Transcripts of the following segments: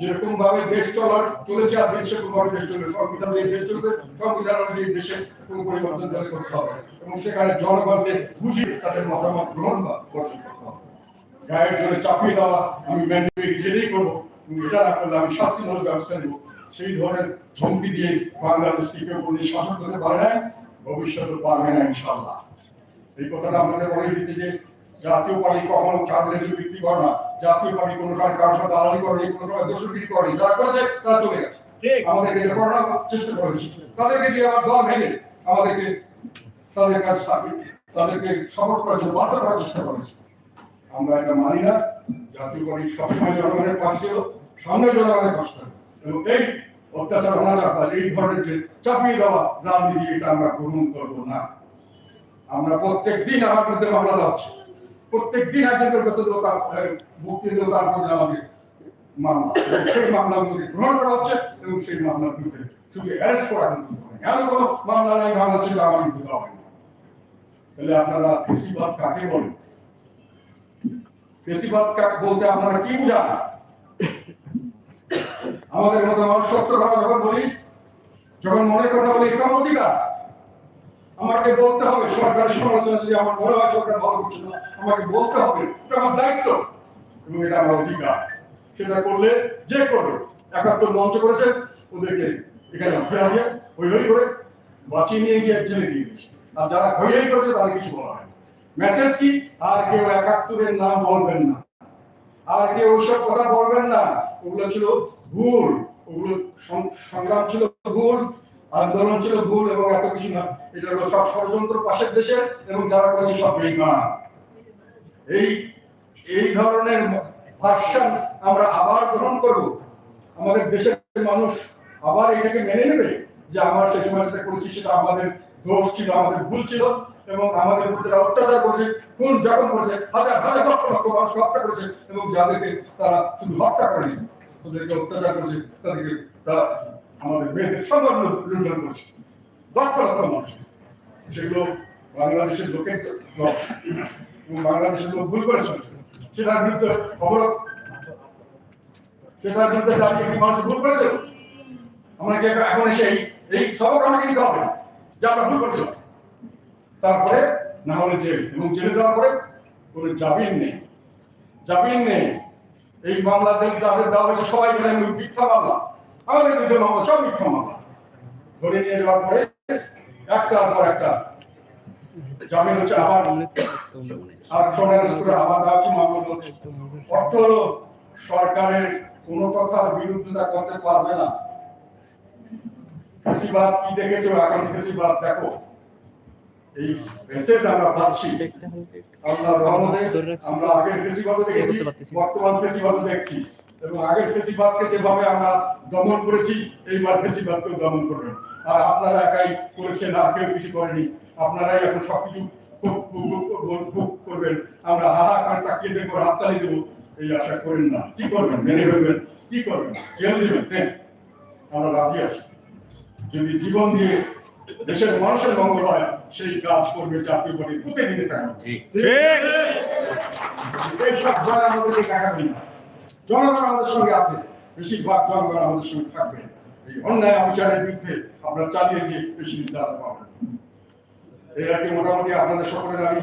যেরকম ভাবে দেশ চলার চলেছে আর দেশ সেরকম ভাবে দেশ চলবে সংবিধান দিয়ে দেশ চলবে, সংবিধান অনুযায়ী দেশে কোনো পরিবর্তন দলে করতে হবে। এবং সেখানে জনগণকে বুঝিয়ে তাদের মতামত গ্রহণ বা বর্জন করতে হবে। গায়ের জন্য চাপিয়ে দেওয়া, আমি ম্যান্ডেট সেটাই করব এটা না করলে আমি শাস্তিমূলক ব্যবস্থা নেব। সেই ধরনের ধমকি দিয়ে বাংলাদেশকে কেউ কোনো শাসন করতে পারে না ভবিষ্যতে পারবে না ইনশাল্লাহ এই কথাটা আপনাদের বলে দিতে যে জাতীয় পার্টি কখনো কারণে বিক্রি করে না জাতীয় পার্টি কোনো কারণ কারোর সাথে দালালি করে কোনো কারণে দোষবিক্রি করে যারা করেছে তারা চলে গেছে। আমাদেরকে এটা করার চেষ্টা করেছে তাদেরকে দিয়ে আমার দল ভেঙে আমাদেরকে তাদের কাছে তাদেরকে সাপোর্ট করার জন্য বাধ্য করার চেষ্টা করেছে। আমরা এটা মানি না। জাতীয় পার্টি সবসময় জনগণের পাশে ছিল সামনে জনগণের পাশে। এবং এই অত্যাচার অনাচার এই ধরনের যে চাপিয়ে দেওয়া রাজনীতি এটা আমরা গ্রহণ করব না। আমরা প্রত্যেক দিন আমার বিরুদ্ধে মামলা দেওয়া প্রত্যেক দিন দোকান মুক্তি করে আমাকে মামলা। সেই মামলাগুলোকে গ্রহণ করা হচ্ছে এবং সেই শুধু অ্যারেস্ট করা কিন্তু এমন কোনো মামলা নাই ছিল, আমার না তাহলে আপনারা বেশিরভাগ কাকে বলেন? বেশিরভাগ বলতে আপনারা কি বুঝান? আমাদের মতো সত্য কথা যখন বলি, যখন মনের কথা বলি, এটা অধিকার। আমাকে বলতে হবে সরকারের সমালোচনা যদি আমার মনে হয় সরকার ভালো করছে না। আমাকে বলতে হবে, এটা আমার দায়িত্ব। এবং এটা আমার অধিকার। সেটা করলে যে করবে, একাত্তর মঞ্চ করেছে, ওদেরকে এখানে ফেরা দিয়ে হই হই করে বাঁচিয়ে নিয়ে গিয়ে জেলে দিয়ে দিয়েছে। আর যারা হই হই করেছে, তাদের কিছু বলা হয় মেসেজ কি? আর কেউ একাত্তরের নাম বলবেন না। আর কেউ ওইসব কথা বলবেন না। ওগুলো ছিল ভুল। ওগুলো সংগ্রাম ছিল ভুল। আন্দোলন ছিল ভুল এবং এত কিছু না। এটা হলো সব ষড়যন্ত্র পাশের দেশের এবং যারা করেছে সব বেইমান। এই এই ধরনের ভার্সন আমরা আবার গ্রহণ করব। আমাদের দেশের মানুষ আবার এটাকে মেনে নেবে যে আমার সেই সময় যেটা করেছি সেটা আমাদের দোষ ছিল, আমাদের ভুল ছিল এবং আমাদের উপর যারা অত্যাচার করেছে, খুন যখন করেছে, হাজার হাজার লক্ষ লক্ষ মানুষ হত্যা করেছে এবং যাদেরকে তারা শুধু হত্যা করেনি ওদেরকে অত্যাচার করেছে, তাদেরকে আমাদের মেয়েদের সম্মান লুণ্ঠন করেছে। লক্ষ লক্ষ মানুষ সেগুলো বাংলাদেশের লোকের এবং বাংলাদেশের লোক ভুল করেছে। সেটার বিরুদ্ধে অবরোধ। সেটার বিরুদ্ধে দাঁড়িয়ে কি মানুষ ভুল করেছে, আমরা কি এখন- এসে এই- সবক আমাকে নিতে হবে? যে আমরা ভুল করেছিলাম। তারপরে না হলে জেল। এবং জেলে দেওয়ার পরে কোনো জামিন নেই। জামিন নেই। এই বাংলাদেশ যাদের দেওয়া হয়েছে, সবাই মিথ্যা মামলা। আমাদের বিরুদ্ধে মামলা সব মিথ্যা মামলা। ধরে নিয়ে যাওয়ার পরে একটার পর একটা জামিন হচ্ছে আবার আর সোনার করে আবার হচ্ছে মামলা হচ্ছে অর্থ সরকারের কোনো কথার বিরুদ্ধতা করতে পারবে না। কৃষিবাদ কি দেখেছ? এখন কৃষিবাদ দেখো। এই মেসেজ আমরা পাচ্ছি। আল্লাহ রহমতে আমরা আগের কৃষিবাদ দেখেছি, বর্তমান কৃষিবাদ দেখছি। এবং আগের কৃষিবাদকে যেভাবে আমরা দমন করেছি এইবার কৃষিবাদকেও দমন করবেন আর আপনারা একাই করেছেন আর কেউ কিছু করেনি। আপনারাই এখন সবকিছু খুব খুব খুব- খুব করবেন। আমরা হাহা করে তাকিয়ে দেখব হাততালি দেবো। এই আশা করেন না। কি করবেন? মেনে ফেলবেন কি করবেন? জেল দিবেন দেন। আমরা রাজি আছি। যদি জীবন দিয়ে দেশের মানুষের মঙ্গল হয় সেই কাজ করবে জাতীয় পার্টি। টাকা যারা আমাদেরকে টাকাবেন না। জনগণ আমাদের সঙ্গে আছে, বেশিরভাগ জনগণ আমাদের সঙ্গে থাকবে। এই অন্যায় অবিচারের বিরুদ্ধে আমরা চালিয়ে গিয়ে বেশি নির্ধারণ পাবো এই আর কি, মোটামুটি আপনাদের সকলের আমি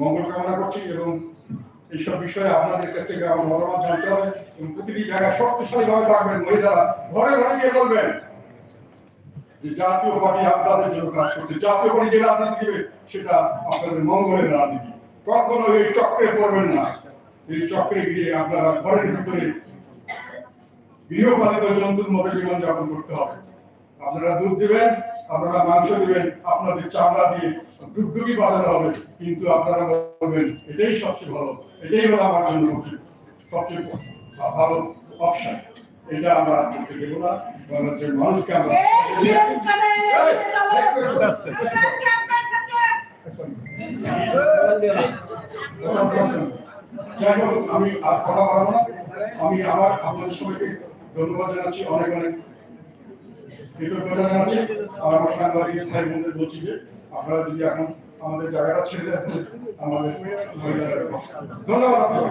মঙ্গল কামনা করছি এবং এইসব বিষয়ে আপনাদের কাছ থেকে আমার মতামত জানতে হবে এবং প্রতিটি জায়গায় শক্তিশালী ভাবে থাকবেন, মহিলারা ঘরে ঘরে গিয়ে বলবেন যে জাতীয় পার্টি আপনাদের জন্য কাজ করছে, জাতীয় পার্টি যে রাজনীতি দিবে, সেটা আপনাদের মঙ্গলের রাজনীতি। কখনো এই চক্রে পড়বেন না। এই চক্রে গিয়ে আপনারা ঘরের ভিতরে গৃহপালিত জন্তুর মতো জীবনযাপন করতে হবে। আপনারা দুধ দিবেন আপনারা মাংস দিবেন আপনাদের চামড়া দিয়ে ডুগডুগি বাজানো হবে কিন্তু আপনারা বলবেন এটাই সবচেয়ে ভালো এটাই হলো আমার জন্য সবচেয়ে ভালো অপশন এটা আমরা করতে দেবো না। বাংলাদেশের মানুষকে আমরা যাই হোক, আমি আর কথা বলব না। আমি আবার আপনাদের সবাইকে ধন্যবাদ জানাচ্ছি। অনেক অনেক কৃতজ্ঞতা জানাচ্ছি। আর আমার সাংবাদিক ভাই বোনদের বলছি যে, আপনারা যদি এখন আমাদের জায়গাটা ছেড়ে দেন আমাদের ধন্যবাদ আপনার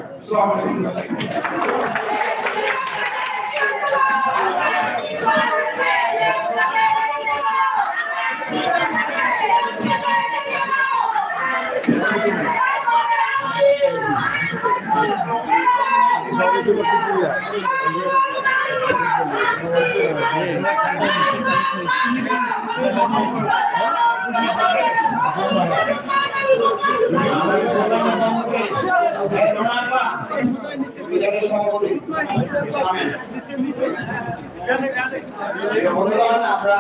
আমরা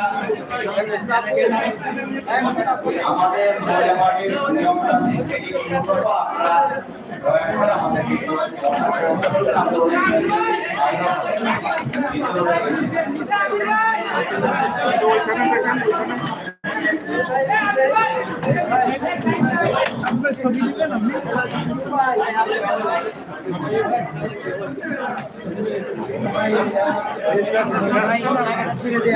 আমাদের নিয়মতান্ত্রিক থেকে শুরু করব দয়া করে আমাদেরকে ছেড়ে দিই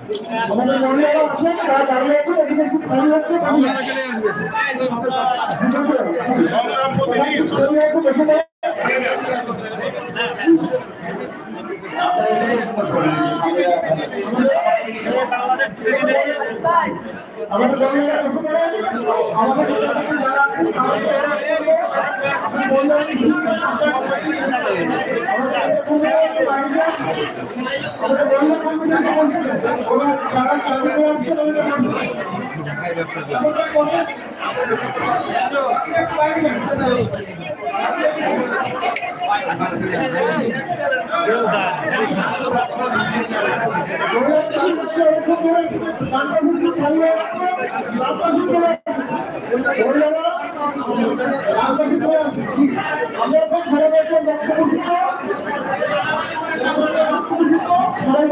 আমাদের মহিলারা আছেন তারা দাঁড়িয়ে আছে এখানে একটু আমরা তো ঘরে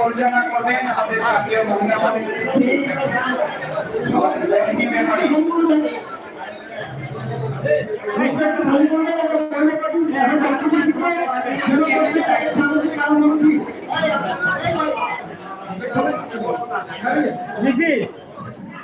পরিচালনা করবেন আমাদের জাতীয় মহিলা লক্ষ্মী মেমরি